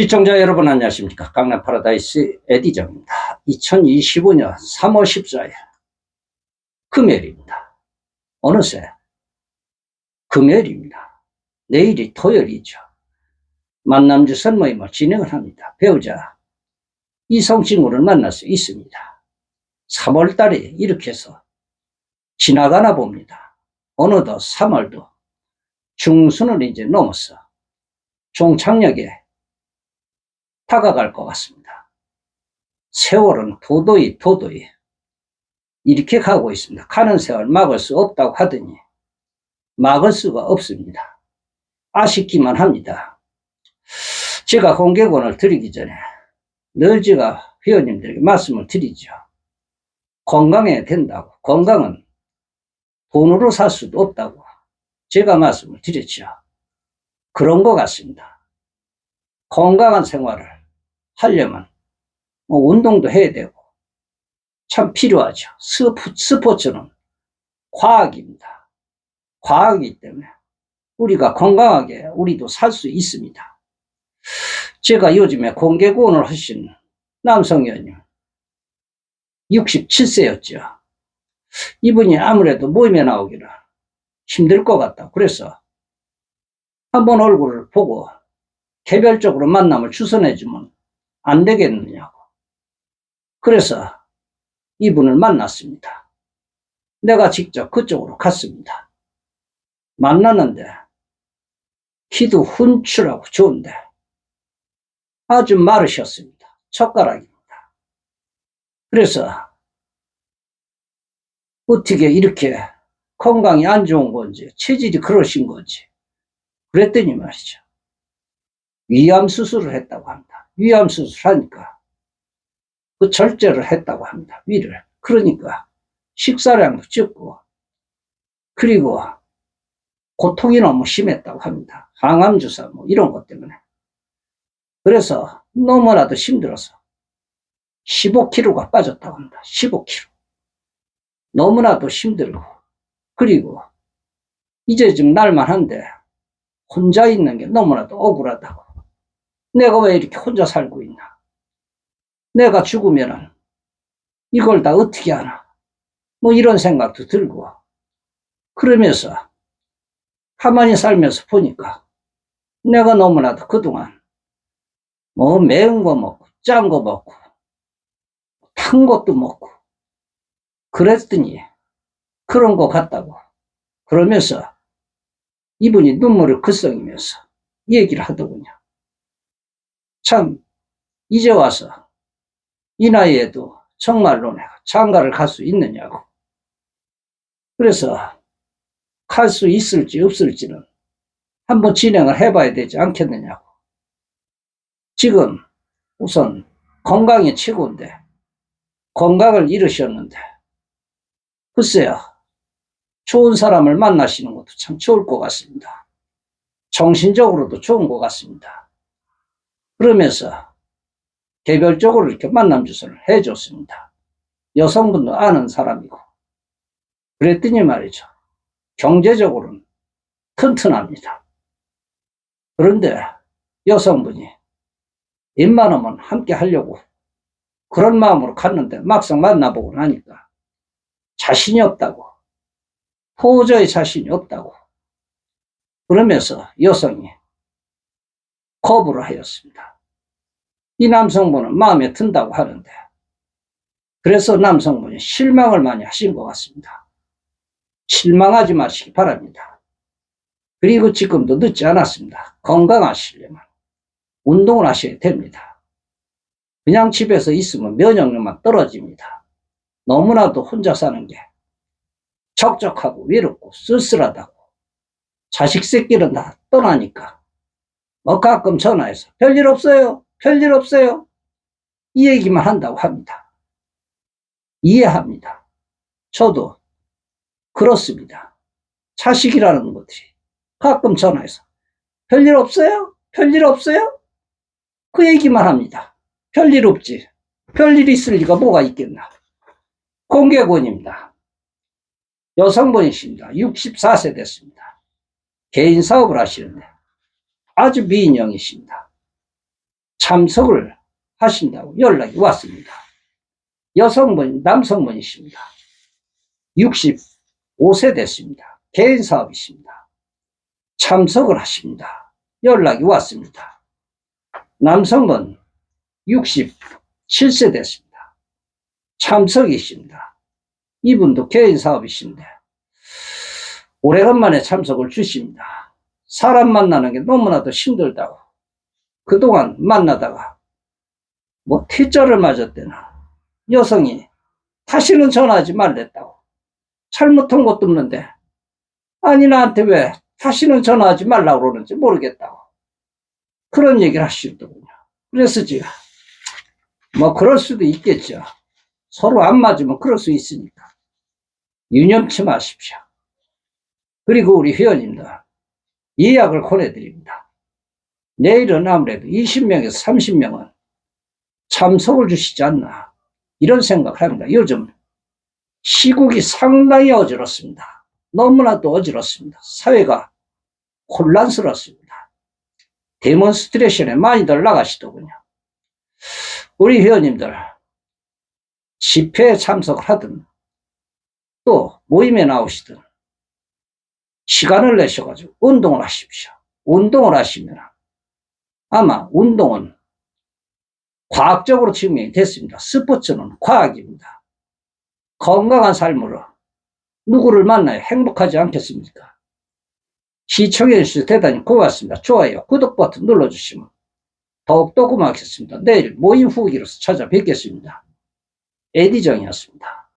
시청자 여러분 안녕하십니까. 강남 파라다이스 에디정입니다. 2025년 3월 14일 금요일입니다. 어느새 금요일입니다. 내일이 토요일이죠. 만남주 선 모임을 진행을 합니다. 배우자 이성 친구를 만날 수 있습니다. 3월 달에 이렇게 해서 지나가나 봅니다. 어느덧 3월도 중순을 이제 넘어서 종착역에 다가갈 것 같습니다. 세월은 도도히 도도히 이렇게 가고 있습니다. 가는 세월 막을 수 없다고 하더니 막을 수가 없습니다. 아쉽기만 합니다. 제가 공개권을 드리기 전에 늘 제가 회원님들에게 말씀을 드리죠. 건강해야 된다고. 건강은 돈으로 살 수도 없다고. 제가 말씀을 드렸죠. 그런 것 같습니다. 건강한 생활을 하려면 뭐 운동도 해야 되고 참 필요하죠. 스포, 스포츠는 과학입니다. 과학이기 때문에 우리가 건강하게 우리도 살 수 있습니다. 제가 요즘에 공개 구원을 하신 남성 의원님 67세였죠. 이분이 아무래도 모임에 나오기는 힘들 것 같다. 그래서 한번 얼굴을 보고 개별적으로 만남을 주선해주면 안 되겠느냐고. 그래서 이분을 만났습니다. 내가 직접 그쪽으로 갔습니다. 만나는데 키도 훈출하고 좋은데 아주 마르셨습니다. 젓가락입니다. 그래서 어떻게 이렇게 건강이 안 좋은 건지 체질이 그러신 건지 그랬더니 말이죠. 위암 수술을 했다고 합니다. 위암 수술하니까 그 절제를 했다고 합니다. 위를. 그러니까 식사량도 적고 그리고 고통이 너무 심했다고 합니다. 항암 주사 뭐 이런 것 때문에. 그래서 너무나도 힘들어서 15kg가 빠졌다고 합니다. 15kg. 너무나도 힘들고 그리고 이제 좀 날만한데 혼자 있는 게 너무나도 억울하다고. 내가 왜 이렇게 혼자 살고 있나? 내가 죽으면은 이걸 다 어떻게 하나? 뭐 이런 생각도 들고 그러면서 가만히 살면서 보니까 내가 너무나도 그동안 뭐 매운 거 먹고 짠 거 먹고 탄 것도 먹고 그랬더니 그런 거 같다고 그러면서 이분이 눈물을 글썽이면서 얘기를 하더군요. 참 이제 와서 이 나이에도 정말로 내가 장가를 갈 수 있느냐고. 그래서 갈 수 있을지 없을지는 한번 진행을 해봐야 되지 않겠느냐고. 지금 우선 건강이 최고인데 건강을 잃으셨는데 글쎄요 좋은 사람을 만나시는 것도 참 좋을 것 같습니다. 정신적으로도 좋은 것 같습니다. 그러면서 개별적으로 이렇게 만남 주소를 해줬습니다. 여성분도 아는 사람이고 그랬더니 말이죠. 경제적으로는 튼튼합니다. 그런데 여성분이 웬만하면 함께 하려고 그런 마음으로 갔는데 막상 만나보고 나니까 자신이 없다고 도저히 자신이 없다고 그러면서 여성이 거부를 하였습니다. 이 남성분은 마음에 든다고 하는데 그래서 남성분이 실망을 많이 하신 것 같습니다. 실망하지 마시기 바랍니다. 그리고 지금도 늦지 않았습니다. 건강하시려면 운동을 하셔야 됩니다. 그냥 집에서 있으면 면역력만 떨어집니다. 너무나도 혼자 사는 게 적적하고 외롭고 쓸쓸하다고 자식 새끼는 다 떠나니까 뭐 가끔 전화해서 별일 없어요. 별일 없어요. 이 얘기만 한다고 합니다. 이해합니다. 저도 그렇습니다. 자식이라는 것들이. 가끔 전화해서 별일 없어요? 별일 없어요? 그 얘기만 합니다 별일 없지. 별일 있을 리가 뭐가 있겠나. 공개권입니다. 여성분이십니다. 64세 됐습니다. 개인 사업을 하시는데 아주 미인형이십니다. 참석을 하신다고 연락이 왔습니다. 여성분, 남성분이십니다. 65세 됐습니다. 개인 사업이십니다. 참석을 하십니다. 연락이 왔습니다. 남성분 67세 됐습니다. 참석이십니다. 이분도 개인 사업이신데 오래간만에 참석을 주십니다. 사람 만나는 게 너무나도 힘들다고 그동안 만나다가 뭐 T자를 맞았대나 여성이 다시는 전화하지 말랬다고 잘못한 것도 없는데 아니 나한테 왜 다시는 전화하지 말라고 그러는지 모르겠다고 그런 얘기를 하시더군요. 그래서 제가 뭐 그럴 수도 있겠죠. 서로 안 맞으면 그럴 수 있으니까 유념치 마십시오. 그리고 우리 회원님들 예약을 권해드립니다. 내일은 아무래도 20명에서 30명은 참석을 주시지 않나 이런 생각을 합니다. 요즘 시국이 상당히 어지럽습니다. 너무나도 어지럽습니다. 사회가 혼란스럽습니다. 데몬스트레이션에 많이들 나가시더군요. 우리 회원님들 집회에 참석을 하든 또 모임에 나오시든 시간을 내셔가지고 운동을 하십시오. 운동을 하시면 아마 운동은 과학적으로 증명이 됐습니다. 스포츠는 과학입니다. 건강한 삶으로 누구를 만나야 행복하지 않겠습니까? 시청해주셔서 대단히 고맙습니다. 좋아요, 구독 버튼 눌러주시면 더욱더 고맙겠습니다. 내일 모임 후기로서 찾아뵙겠습니다. 에디정이었습니다.